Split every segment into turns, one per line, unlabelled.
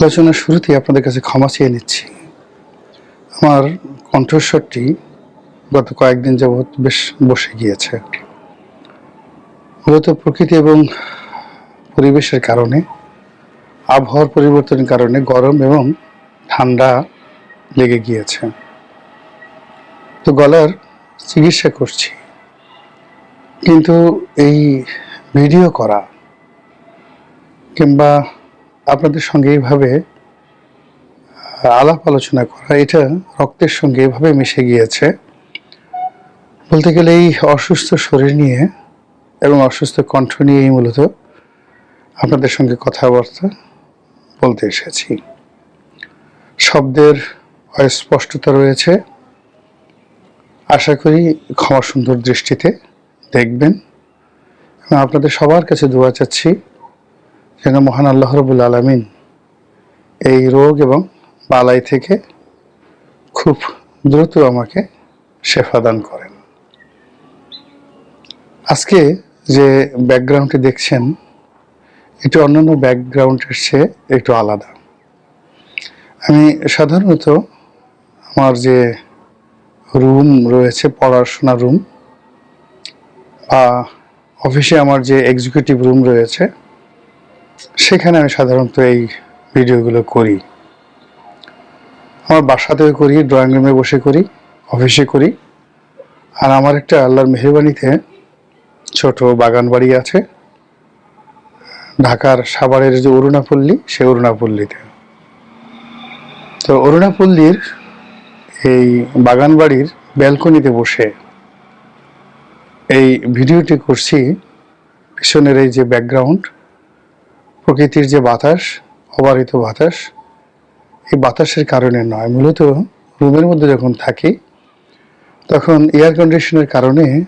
আলোচনার শুরুতেই আপনাদের কাছে ক্ষমা চেয়ে নিচ্ছি। আমার কণ্ঠস্বরটি গত কয়েকদিন যাবৎ বেশ বসে গিয়েছে। মূলত প্রকৃতি এবং পরিবেশের কারণে, আবহাওয়ার পরিবর্তনের কারণে গরম এবং ঠান্ডা লেগে গিয়েছে। তো গলার চিকিৎসা করছি। কিন্তু এই ভিডিও করা কিংবা আপনাদের সঙ্গে এইভাবে আলাপ আলোচনা করা, এটা রক্তের সঙ্গে এভাবে মিশে গিয়েছে। বলতে গেলে এই অসুস্থ শরীর নিয়ে এবং অসুস্থ কণ্ঠ নিয়েই মূলত আপনাদের সঙ্গে কথাবার্তা বলতে এসেছি। শব্দের অস্পষ্টতা রয়েছে। আশা করি ক্ষমা সুন্দর দৃষ্টিতে দেখবেন। এবং আপনাদের সবার কাছে দোয়া চাচ্ছি। যেন মহান আল্লাহ রবুল আলমিন এই রোগ এবং বালাই থেকে খুব দ্রুত আমাকে শেফা দান করেন। আজকে যে ব্যাকগ্রাউন্ডটি দেখছেন, এটি অন্যান্য ব্যাকগ্রাউন্ডের চেয়ে একটু আলাদা। আমি সাধারণত আমার যে রুম রয়েছে পড়াশোনা রুম, বা অফিসে আমার যে এক্সিকিউটিভ রুম রয়েছে সেখানে আমি সাধারণত এই ভিডিওগুলো করি। আমার বাসাতেও করি ড্রয়িং রুমে বসে করি অফিসে করি। আর আমার একটা আল্লাহর মেহরবানিতে ছোট বাগান বাড়ি আছে। ঢাকার সাভারের যে অরুণাপল্লী, সে অরুণাপল্লীতে। তো অরুণাপল্লীর এই বাগান বাড়ির ব্যালকনিতে বসে এই ভিডিওটি করছি, পিছনের এই যে ব্যাকগ্রাউন্ড প্রকৃতির যে বাতাস, অবারিত বাতাস, এই বাতাসের কারণে নয়। মূলত রুমের মধ্যে যখন থাকি, তখন এয়ার কন্ডিশনের কারণে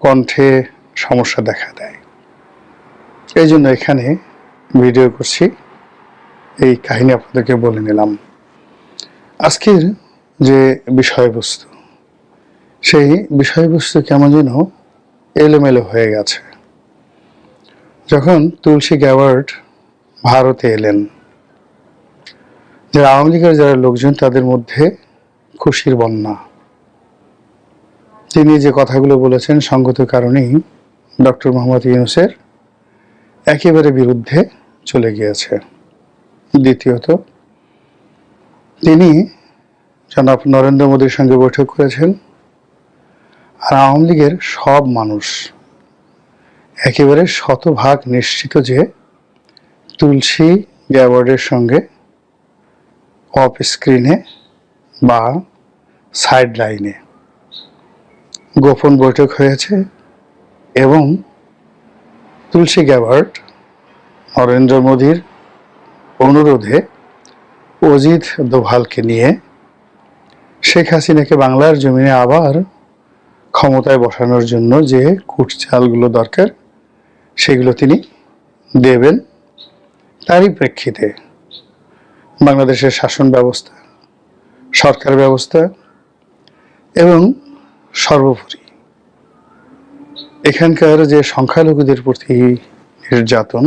কণ্ঠে সমস্যা দেখা দেয়। এই জন্য এখানে ভিডিও করছি। এই কাহিনী আপনাদেরকে বলে নিলাম। আজকের যে বিষয়বস্তু, সেই বিষয়বস্তু কেমন যেন এলোমেলো হয়ে গেছে। যখন তুলসী গ্যাওয়ার্ড ভারতে এলেন। যারা আওয়ামী লীগের যারা লোকজন, তাদের মধ্যে খুশির বন্যা। তিনি যে কথাগুলো বলেছেন সঙ্গত কারণেই ডক্টর মোহাম্মদ ইউনুসের একেবারে বিরুদ্ধে চলে গিয়েছে। দ্বিতীয়ত, তিনি জনাব নরেন্দ্র মোদীর সঙ্গে বৈঠক করেছেন আর আওয়ামী লীগের সব মানুষ একেবারে শতভাগ নিশ্চিত যে তুলসী গ্যাওয়ার্ডের সঙ্গে অফ স্ক্রিনে বা সাইড লাইনে গোপন বৈঠক হয়েছে এবং তুলসী গ্যাওয়ার্ড নরেন্দ্র মোদীর অনুরোধে অজিত দোভালকে নিয়ে শেখ হাসিনাকে বাংলার জমিনে আবার ক্ষমতায় বসানোর জন্য যে কুটচালগুলো দরকার, সেগুলো তিনি দেবেন। তারই প্রেক্ষিতে বাংলাদেশের শাসন ব্যবস্থা, সরকার ব্যবস্থা এবং সর্বোপরি এখানকার যে সংখ্যালঘুদের প্রতি নির্যাতন,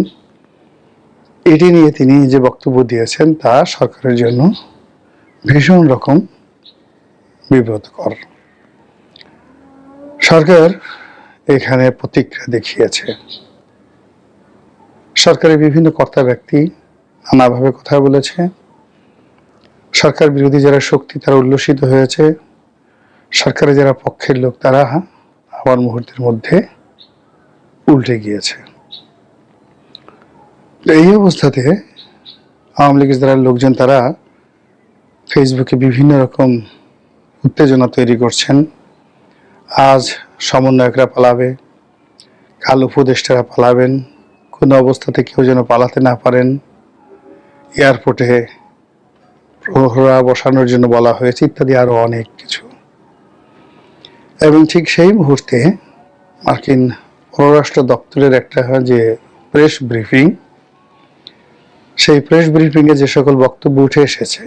এটি নিয়ে তিনি যে বক্তব্য দিয়েছেন তা সরকারের জন্য ভীষণ রকম বিব্রতকর। সরকার এখানে প্রতিক্রিয়া দেখিয়েছে। সরকারের বিভিন্ন কর্তা ব্যক্তি নানাভাবে কথা বলেছে। সরকার বিরোধী যারা শক্তি, তারা উল্লসিত হয়েছে। সরকারের যারা পক্ষের লোক, তারা আবার মুহূর্তের মধ্যে উল্টে গিয়েছে। এই অবস্থাতে আওয়ামী লীগের যারা লোকজন, তারা ফেসবুকে বিভিন্ন রকম উত্তেজনা তৈরি করছেন। আজ সমন্বয়করা পালাবে, কাল উপদেষ্টারা পালাবেন। কোনো অবস্থাতে কেউ যেন পালাতে না পারেন। এয়ারপোর্টে প্রহরা বসানোর জন্য বলা হয়েছে ইত্যাদি আরও অনেক কিছু। এবং ঠিক সেই মুহূর্তে মার্কিন পররাষ্ট্র দপ্তরের একটা যে প্রেস ব্রিফিং, সেই প্রেস ব্রিফিংয়ে যে সকল বক্তব্য উঠে এসেছে,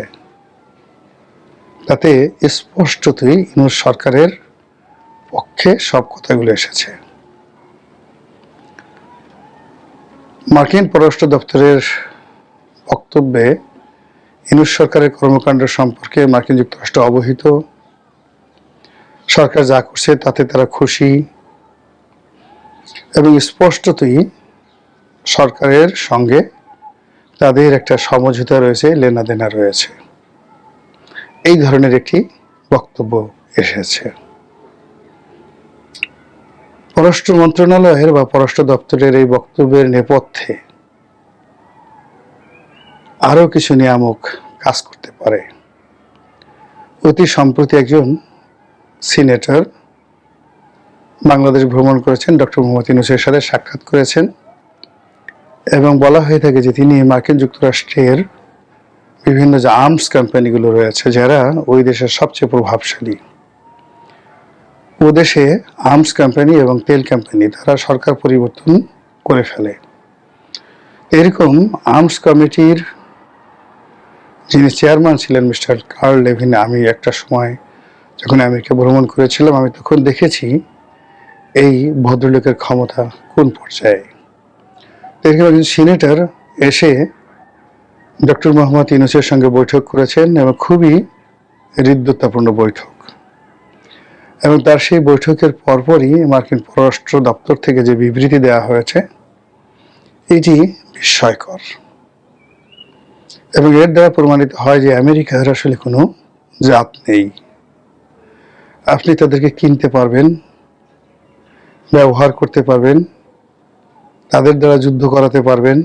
তাতে স্পষ্টতই ইউনুস সরকারের পক্ষে সব কথাগুলো এসেছে। মার্কিন পররাষ্ট্র দপ্তরের বক্তব্যে ইনুস সরকারের কর্মকাণ্ড সম্পর্কে মার্কিন যুক্তরাষ্ট্র অবহিত। সরকার যা করছে তাতে তারা খুশি। এবং স্পষ্টতই সরকারের সঙ্গে তাদের একটা সমঝোতা রয়েছে, লেনাদেনা রয়েছে। এই ধরনের একটি বক্তব্য এসেছে। পররাষ্ট্র মন্ত্রণালয়ের বা পররাষ্ট্র দপ্তরের এই বক্তব্যের নেপথ্যে আরও কিছু নিয়ামক কাজ করতে পারে। অতি সম্প্রতি একজন সিনেটর বাংলাদেশ ভ্রমণ করেছেন, ডক্টর মোহাম্মদ ইউনুসের সাথে সাক্ষাৎ করেছেন এবং বলা হয়ে থাকে যে তিনি মার্কিন যুক্তরাষ্ট্রের বিভিন্ন যে আর্মস কোম্পানিগুলো রয়েছে, যারা ওই দেশের সবচেয়ে প্রভাবশালী। ও দেশে আর্মস কোম্পানি এবং তেল কোম্পানি তারা সরকার পরিবর্তন করে ফেলে। এরকম আর্মস কমিটির যিনি চেয়ারম্যান ছিলেন মিস্টার কার্ল লেভিন, আমি একটা সময় যখন আমেরিকা ভ্রমণ করেছিলাম, আমি তখন দেখেছি এই ভদ্রলোকের ক্ষমতা কোন পর্যায়ে। এরকম একজন সিনেটর এসে ডক্টর মোহাম্মদ ইউনুসের সঙ্গে বৈঠক করেছেন এবং খুবই হৃদ্যতাপূর্ণ বৈঠক এবং তার সেই বৈঠকের পরপরই মার্কিন পররাষ্ট্র দপ্তর থেকে যে বিবৃতি দেওয়া হয়েছে, এটি বিস্ময়কর। এবং এর দ্বারা প্রমাণিত হয় যে আমেরিকার আসলে কোনো জাত নেই। আপনি তাদেরকে কিনতে পারবেন, ব্যবহার করতে পারবেন, তাদের দ্বারা যুদ্ধ করাতে পারবেন,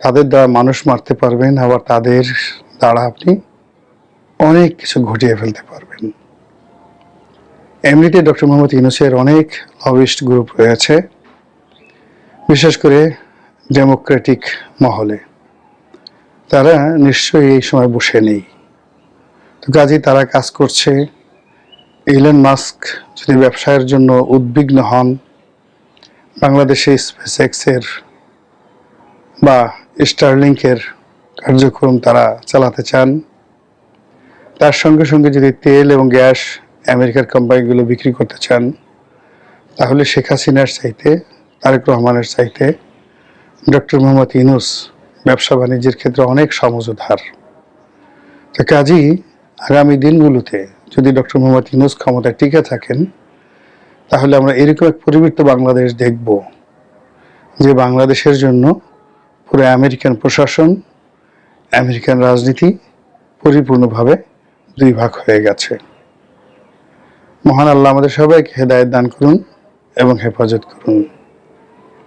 তাদের দ্বারা মানুষ মারতে পারবেন, আবার তাদের দ্বারা আপনি অনেক কিছু ঘটিয়ে ফেলতে পারবেন। এমনিতে ডক্টর মোহাম্মদ ইউনুসের অনেক লবিস্ট গ্রুপ রয়েছে, বিশেষ করে ডেমোক্রেটিক মহলে। তারা নিশ্চয়ই এই সময় বসে নেই। তো কাজেই তারা কাজ করছে। ইলন মাস্ক যদি ব্যবসায়ের জন্য উদ্বিগ্ন হন, বাংলাদেশে স্পেস এক্সের বা স্টারলিংকের কার্যক্রম তারা চালাতে চান, তার সঙ্গে সঙ্গে যদি তেল এবং গ্যাস আমেরিকার কোম্পানিগুলো বিক্রি করতে চান, তাহলে শেখ হাসিনার চাইতে, তারেক রহমানের চাইতে ডক্টর মোহাম্মদ ইনুস ব্যবসা বাণিজ্যের ক্ষেত্রে অনেক সমঝোতার। তো কাজেই আগামী দিনগুলোতে যদি ডক্টর মোহাম্মদ ইনুস ক্ষমতায় টিকে থাকেন, তাহলে আমরা এরকম এক পরিবৃত্ত বাংলাদেশ দেখব, যে বাংলাদেশের জন্য পুরো আমেরিকান প্রশাসন, আমেরিকান রাজনীতি পরিপূর্ণভাবে দুই ভাগ হয়ে গেছে। মহান আল্লাহ আমাদের সবাইকে হেদায়ত দান করুন এবং হেফাজত করুন।